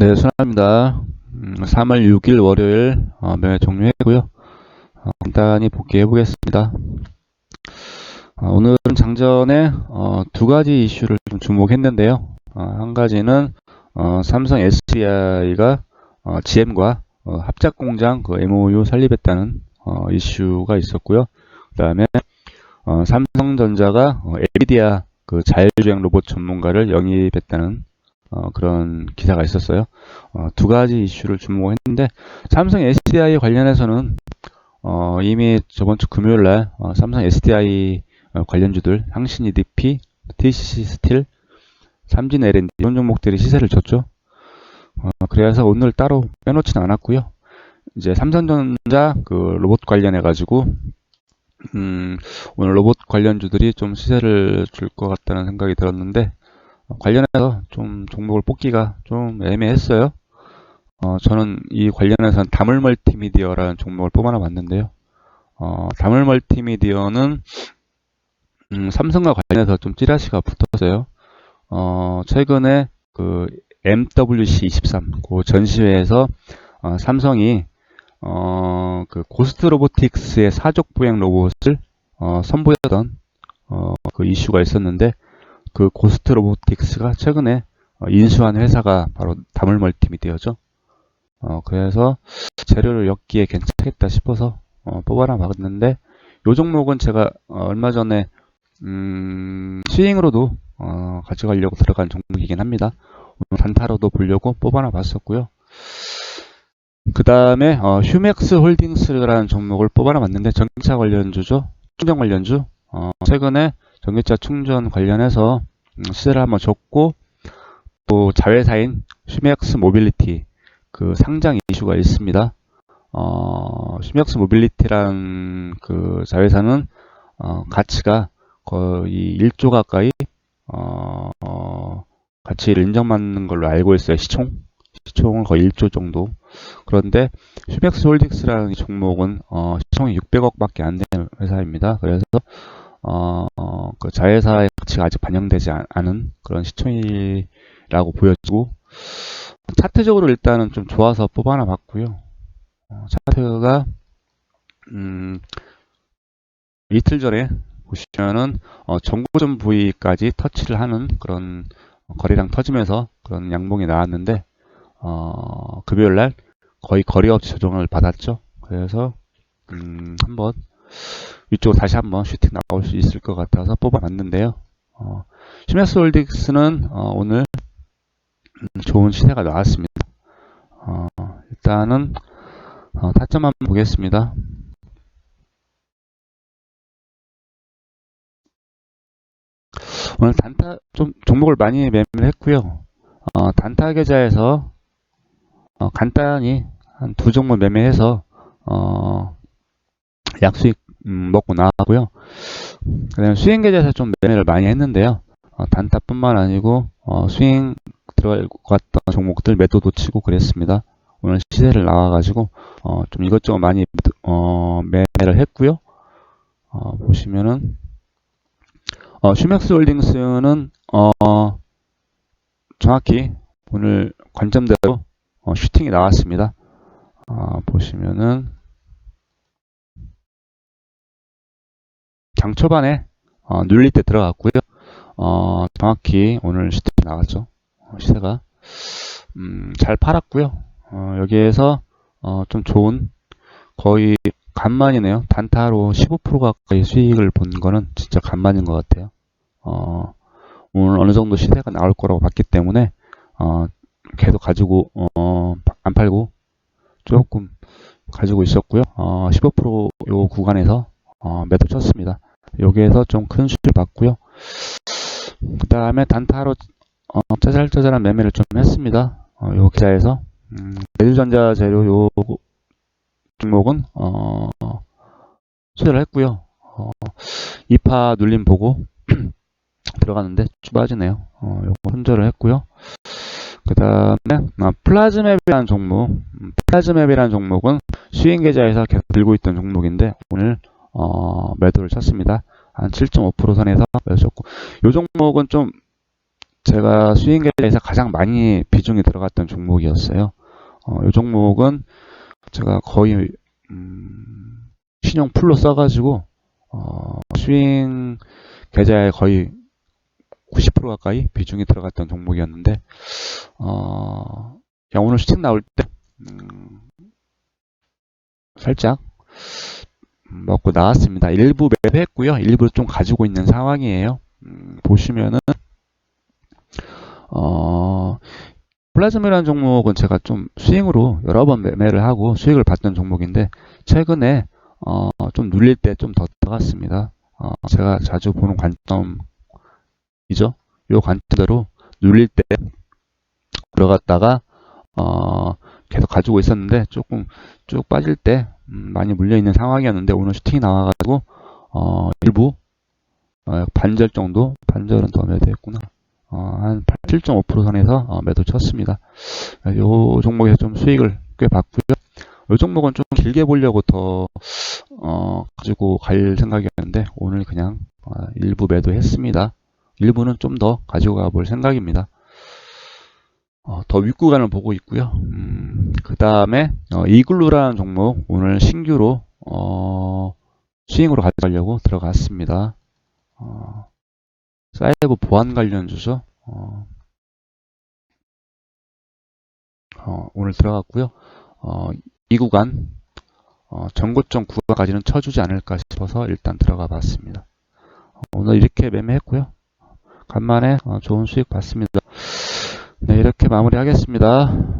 네, 순합니다. 음, 3월 6일 월요일 어, 매매 종료했고요. 어, 간단히 복귀해 보겠습니다. 어, 오늘은 장전에 어, 두 가지 이슈를 좀 주목했는데요. 어, 한 가지는 어, 삼성 SDI가 어, GM과 어, 합작 공장 그 MOU 설립했다는 어, 이슈가 있었고요. 그다음에 어, 삼성전자가 어, 엔비디아 그 자율주행 로봇 전문가를 영입했다는 어, 그런 기사가 있었어요. 어, 두 가지 이슈를 주목했는데 삼성 SDI 관련해서는 어, 이미 저번 주 금요일 날 어, 삼성 SDI 어, 관련주들 항신 EDP, TCC 스틸, 삼진 L&D 이런 종목들이 시세를 줬죠. 어, 그래서 오늘 따로 빼놓지는 않았고요. 이제 삼성전자 그 로봇 관련해 가지고 음, 오늘 로봇 관련주들이 좀 시세를 줄 것 같다는 생각이 들었는데 어, 관련해서 좀 종목을 뽑기가 좀 애매했어요. 어, 저는 이 관련해서는 다물 멀티미디어라는 종목을 뽑아놔 봤는데요. 어, 다물 멀티미디어는 음, 삼성과 관련해서 좀 찌라시가 붙었어요. 어, 최근에 그 MWC23 그 전시회에서 어, 삼성이 어, 그 고스트 로보틱스의 사족 보행 로봇을 어, 선보였던 어, 그 이슈가 있었는데 그 고스트 로보틱스가 최근에 어, 인수한 회사가 바로 다물 멀티미디어죠. 어, 그래서 재료를 엮기에 괜찮겠다 싶어서 어, 뽑아라 봤는데 요 종목은 제가 어, 얼마 전에 음, 스윙으로도 어, 가져가려고 들어간 종목이긴 합니다. 단타로도 보려고 뽑아놔 봤었고요. 그 다음에 어, 휴맥스 홀딩스라는 종목을 뽑아놔 봤는데 전기차 관련주죠. 충전 관련주. 어, 최근에 전기차 충전 관련해서 음, 시세를 한번 줬고 또 자회사인 휴맥스 모빌리티 그 상장 이슈가 있습니다. 어, 휴맥스 모빌리티란 그 자회사는 어, 가치가 거의 1조 가까이 어, 어, 가치를 인정받는 걸로 알고 있어요. 시총 시총은 거의 1조 정도. 그런데 휴맥스 홀딩스라는 종목은 어, 시총이 600억밖에 안 되는 회사입니다. 그래서 어, 어, 그 자회사의 가치가 아직 반영되지 않은 그런 시총이라고 보여지고 차트적으로 일단은 좀 좋아서 뽑아놔 봤고요. 어, 차트가 음, 이틀 전에 보시면은 어, 정고점 부위까지 터치를 하는 그런 거래량 터지면서 그런 양봉이 나왔는데 어, 금요일 날 거의 거리 없이 조정을 받았죠. 그래서 음, 한번 위쪽으로 다시 한번 슈팅 나올 수 있을 것 같아서 뽑아봤는데요. 어, 시메스 홀딩스는 어, 오늘 음, 좋은 시세가 나왔습니다. 어, 일단은 어, 타점 한번 보겠습니다. 오늘 단타 좀 종목을 많이 매매를 했고요. 어, 단타 계좌에서 어, 간단히 한 두 종목 매매해서 어, 약수익 음, 먹고 나왔고요. 그다음 수익 계좌에서 좀 매매를 많이 했는데요. 어, 단타뿐만 아니고 어, 수익 들어갔던 종목들 매도도 치고 그랬습니다. 오늘 시세를 나와가지고 어, 좀 이것저것 많이 어, 매매를 했고요. 어, 보시면은 어, 슈맥스 홀딩스는 어, 정확히 오늘 관점대로 어, 슈팅이 나왔습니다. 어, 보시면은 장 초반에 어, 눌릴 때 들어갔고요. 어, 정확히 오늘 슈팅이 나왔죠. 어, 시세가 음, 잘 팔았고요. 어, 여기에서 어, 좀 좋은 거의 간만이네요. 단타로 15% 가까이 수익을 본 거는 진짜 간만인 것 같아요. 어, 오늘 어느 정도 시세가 나올 거라고 봤기 때문에 어, 계속 가지고 어, 안 팔고 조금 가지고 있었고요. 어, 15%요 구간에서 어, 매도 쳤습니다. 여기에서 좀 큰 수익을 받고요. 그 다음에 단타로 어, 짜잘짜잘한 매매를 좀 했습니다. 어, 요 기사에서 음, 대주전자 재료 요 종목은 어, 수혜를 했고요. 어, 2파 눌림 보고 들어갔는데 쭉 빠지네요. 어, 요거 손절을 했고요. 그 다음에 아, 플라즈맵이라는 종목 음, 플라즈맵이라는 종목은 수익 계좌에서 계속 들고 있던 종목인데 오늘 어, 매도를 쳤습니다. 한 7.5% 선에서 매도 쳤고 이 종목은 좀 제가 스윙 계좌에서 가장 많이 비중이 들어갔던 종목이었어요. 어, 이 종목은 제가 거의 음, 신용 풀로 써가지고 어, 스윙 계좌에 거의 90% 가까이 비중이 들어갔던 종목이었는데 어, 오늘 슈팅 나올 때 음, 살짝 먹고 나왔습니다. 일부 매도했고요. 일부 좀 가지고 있는 상황이에요. 음, 보시면은 어, 플라즈마라는 종목은 제가 좀 스윙으로 여러 번 매매를 하고 수익을 봤던 종목인데 최근에 어, 좀 눌릴 때 좀 더 들어갔습니다. 어, 제가 자주 보는 관점이죠. 요 관점대로 눌릴 때 들어갔다가 어, 계속 가지고 있었는데 조금 쭉 빠질 때 음, 많이 물려 있는 상황이었는데 오늘 슈팅이 나와가지고 어, 일부 어, 반절 정도 반절은 더 매도했구나. 어, 한 7.5% 선에서 어, 매도 쳤습니다. 이 종목에서 좀 수익을 꽤 봤고요. 이 종목은 좀 길게 보려고 더 어, 가지고 갈 생각이었는데 오늘 그냥 어, 일부 매도했습니다. 일부는 좀 더 가지고 가볼 생각입니다. 어, 더 윗구간을 보고 있고요. 음, 그 다음에 어, 이글루라는 종목 오늘 신규로 어, 스윙으로 가져가려고 들어갔습니다. 어, 사이버 보안 관련 주죠. 어, 어, 오늘 들어갔고요. 어, 이 구간 어, 전고점 구간까지는 쳐주지 않을까 싶어서 일단 들어가 봤습니다. 어, 오늘 이렇게 매매했고요. 간만에 어, 좋은 수익 봤습니다. 네, 이렇게 마무리하겠습니다.